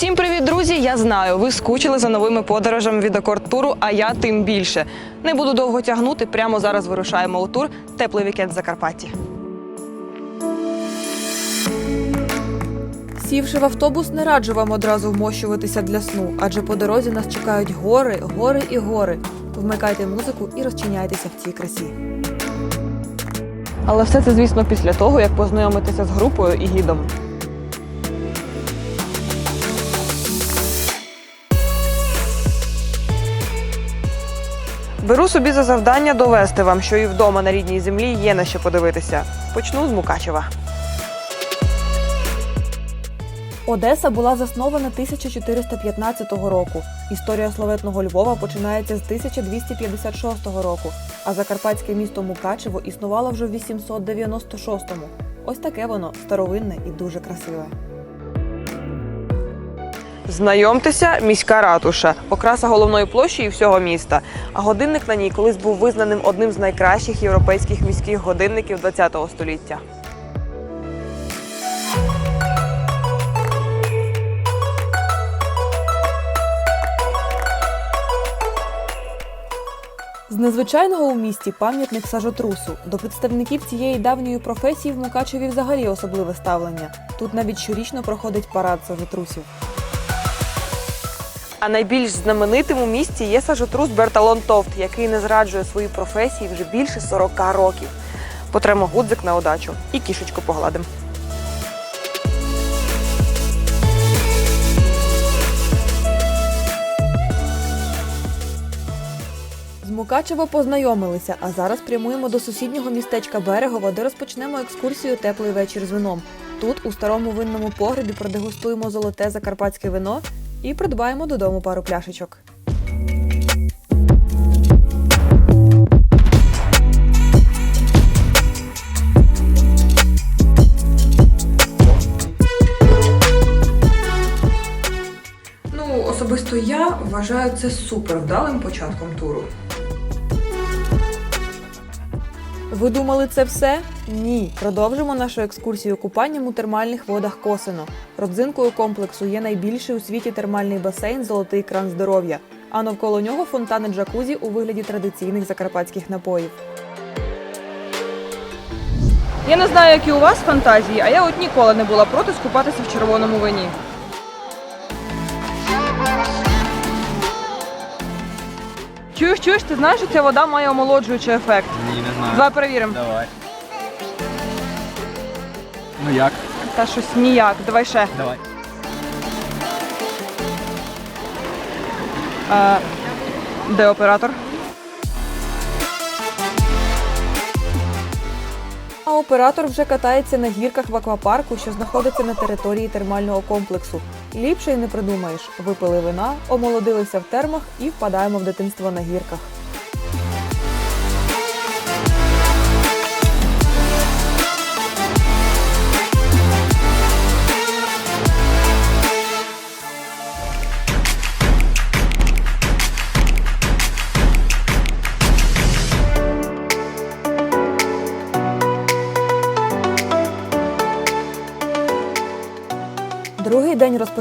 Всім привіт, друзі! Я знаю, ви скучили за новими подорожами від Акорд-туру, а я тим більше. Не буду довго тягнути. Прямо зараз вирушаємо у тур Теплий вікенд в Закарпатті. Сівши в автобус, не раджу вам одразу вмощуватися для сну, адже по дорозі нас чекають гори, гори і гори. Вмикайте музику і розчиняйтеся в цій красі. Але все це, звісно, після того, як познайомитися з групою і гідом. Беру собі за завдання довести вам, що і вдома на рідній землі є на що подивитися. Почну з Мукачева. Одеса була заснована 1415 року. Історія славетного Львова починається з 1256 року, а закарпатське місто Мукачево існувало вже в 896-му. Ось таке воно старовинне і дуже красиве. Знайомтеся, міська ратуша, окраса головної площі і всього міста. А годинник на ній колись був визнаним одним з найкращих європейських міських годинників ХХ століття. З незвичайного у місті пам'ятник сажотрусу. До представників цієї давньої професії в Мукачеві взагалі особливе ставлення. Тут навіть щорічно проходить парад сажотрусів. А найбільш знаменитим у місті є сажотрус Берталон Тофт, який не зраджує свої професії вже більше 40 років. Потремо гудзик на удачу і кішечку погладим. З Мукачево познайомилися, а зараз прямуємо до сусіднього містечка Берегово, де розпочнемо екскурсію Теплий вечір з вином. Тут, у старому винному погребі, продегустуємо золоте закарпатське вино і придбаємо додому пару пляшечок. Ну, особисто я вважаю це супер вдалим початком туру. Ви думали це все? Ні. Продовжимо нашу екскурсію купанням у термальних водах Косино. Родзинкою комплексу є найбільший у світі термальний басейн Золотий кран здоров'я. А навколо нього фонтани джакузі у вигляді традиційних закарпатських напоїв. Я не знаю, які у вас фантазії, а я от ніколи не була проти скупатися в червоному вині. Чуєш, чуєш, ти знаєш, що ця вода має омолоджуючий ефект. Ні, не знаю. Давай перевіримо. Давай. Ну як? Та щось ніяк. Давай ще. Давай. А, де оператор? А оператор вже катається на гірках в аквапарку, що знаходиться на території термального комплексу. Ліпше й не придумаєш. Випили вина, омолодилися в термах і впадаємо в дитинство на гірках.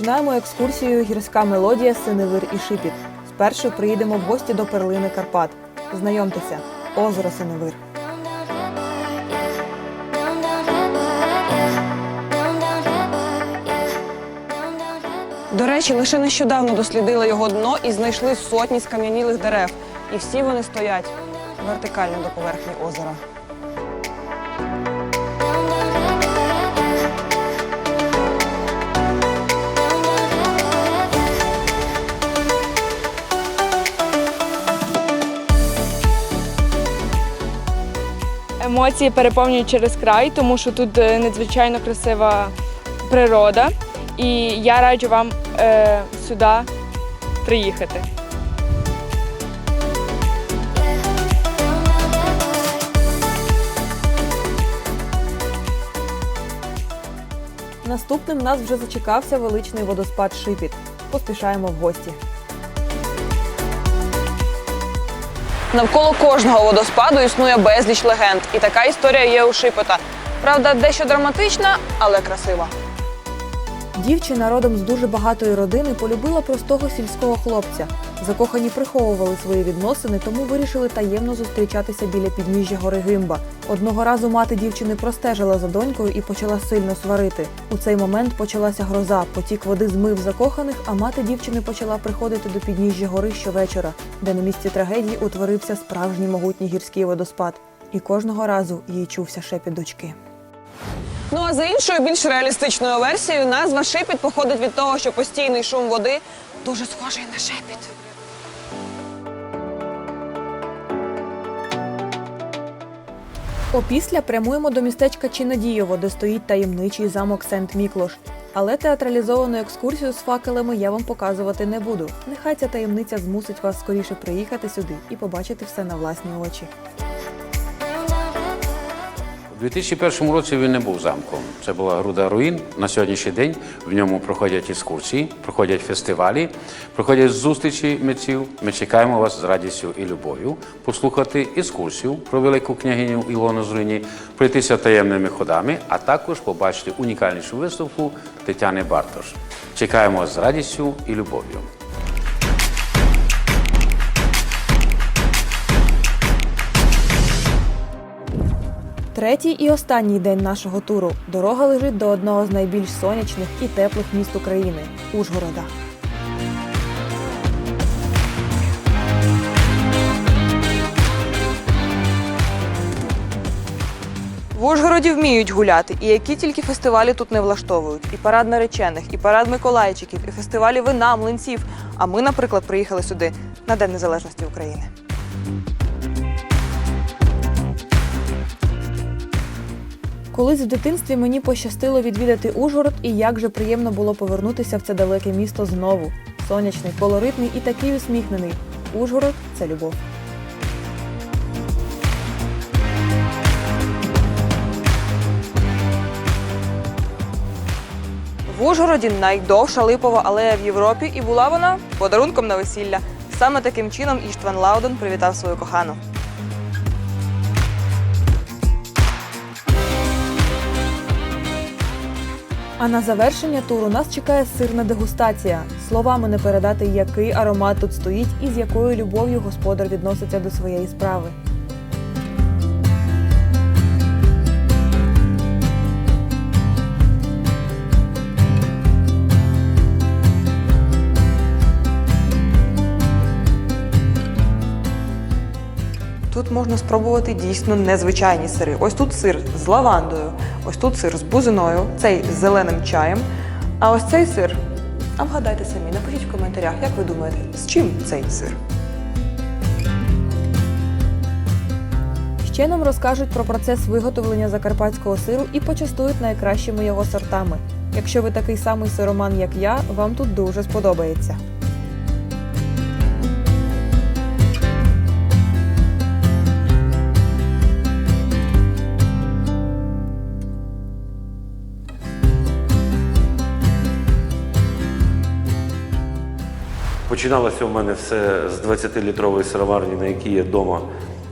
День розпочинаємо екскурсію гірська мелодія Синевир і Шипіт. Спершу приїдемо в гості до перлини Карпат. Знайомтеся, озеро Синевир. До речі, лише нещодавно дослідили його дно і знайшли сотні скам'янілих дерев. І всі вони стоять вертикально до поверхні озера. Емоції переповнюють через край, тому що тут е, надзвичайно красива природа. І я раджу вам е, сюди приїхати. Наступним нас вже зачекався величний водоспад Шипіт. Поспішаємо в гості. Навколо кожного водоспаду існує безліч легенд, і така історія є у Шипета. Правда, дещо драматична, але красива. Дівчина родом з дуже багатої родини полюбила простого сільського хлопця. Закохані приховували свої відносини, тому вирішили таємно зустрічатися біля підніжжя гори Гимба. Одного разу мати дівчини простежила за донькою і почала сильно сварити. У цей момент почалася гроза. Потік води змив закоханих, а мати дівчини почала приходити до підніжжя гори щовечора, де на місці трагедії утворився справжній могутній гірський водоспад. І кожного разу їй чувся шепіт дочки. Ну а за іншою, більш реалістичною версією, назва шепіт походить від того, що постійний шум води дуже схожий на шепіт. Опісля прямуємо до містечка Чинадієво, де стоїть таємничий замок Сент-Міклош. Але театралізовану екскурсію з факелами я вам показувати не буду. Нехай ця таємниця змусить вас скоріше приїхати сюди і побачити все на власні очі. У 2001 році він не був замком. Це була груда руїн. На сьогоднішній день в ньому проходять екскурсії, проходять фестивалі, проходять зустрічі митців. Ми чекаємо вас з радістю і любов'ю послухати екскурсію про велику княгиню Ілону Зрині, пройтися таємними ходами, а також побачити унікальнішу виставку Тетяни Бартош. Чекаємо вас з радістю і любов'ю. Третій і останній день нашого туру. Дорога лежить до одного з найбільш сонячних і теплих міст України Ужгорода. В Ужгороді вміють гуляти, і які тільки фестивалі тут не влаштовують. І парад наречених, і парад Миколайчиків, і фестивалі вина, млинців. А ми, наприклад, приїхали сюди на День Незалежності України. Колись в дитинстві мені пощастило відвідати Ужгород, і як же приємно було повернутися в це далеке місто знову. Сонячний, колоритний і такий усміхнений. Ужгород це любов. В Ужгороді найдовша липова алея в Європі, і була вона подарунком на весілля. Саме таким чином Іштван Лауден привітав свою кохану. А на завершення туру нас чекає сирна дегустація. Словами не передати, який аромат тут стоїть і з якою любов'ю господар відноситься до своєї справи. Можна спробувати дійсно незвичайні сири. Ось тут сир з лавандою, ось тут сир з бузиною, цей з зеленим чаєм. А ось цей сир. А вгадайте самі, напишіть в коментарях, як ви думаєте, з чим цей сир? Ще нам розкажуть про процес виготовлення закарпатського сиру і почастують найкращими його сортами. Якщо ви такий самий сироман, як я, вам тут дуже сподобається. Починалося у мене все з 20-літрової сироварні, на якій я вдома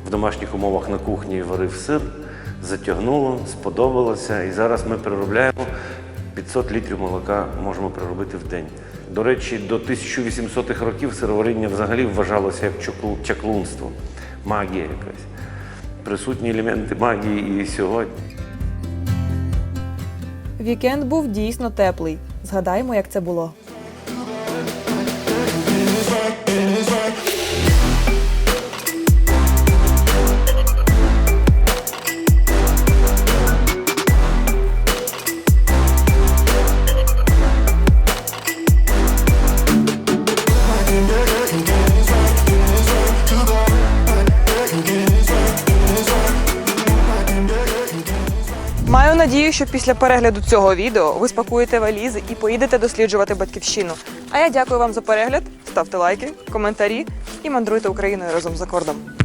в домашніх умовах на кухні варив сир, затягнуло, сподобалося. І зараз ми переробляємо 500 літрів молока можемо переробити в день. До речі, до 1800-х років сироваріння взагалі вважалося як чаклунство, магія якась. Присутні елементи магії і сьогодні. Вікенд був дійсно теплий. Згадаємо, як це було. Надію, що після перегляду цього відео ви спакуєте валізи і поїдете досліджувати батьківщину. А я дякую вам за перегляд. Ставте лайки, коментарі і мандруйте Україною разом за кордом.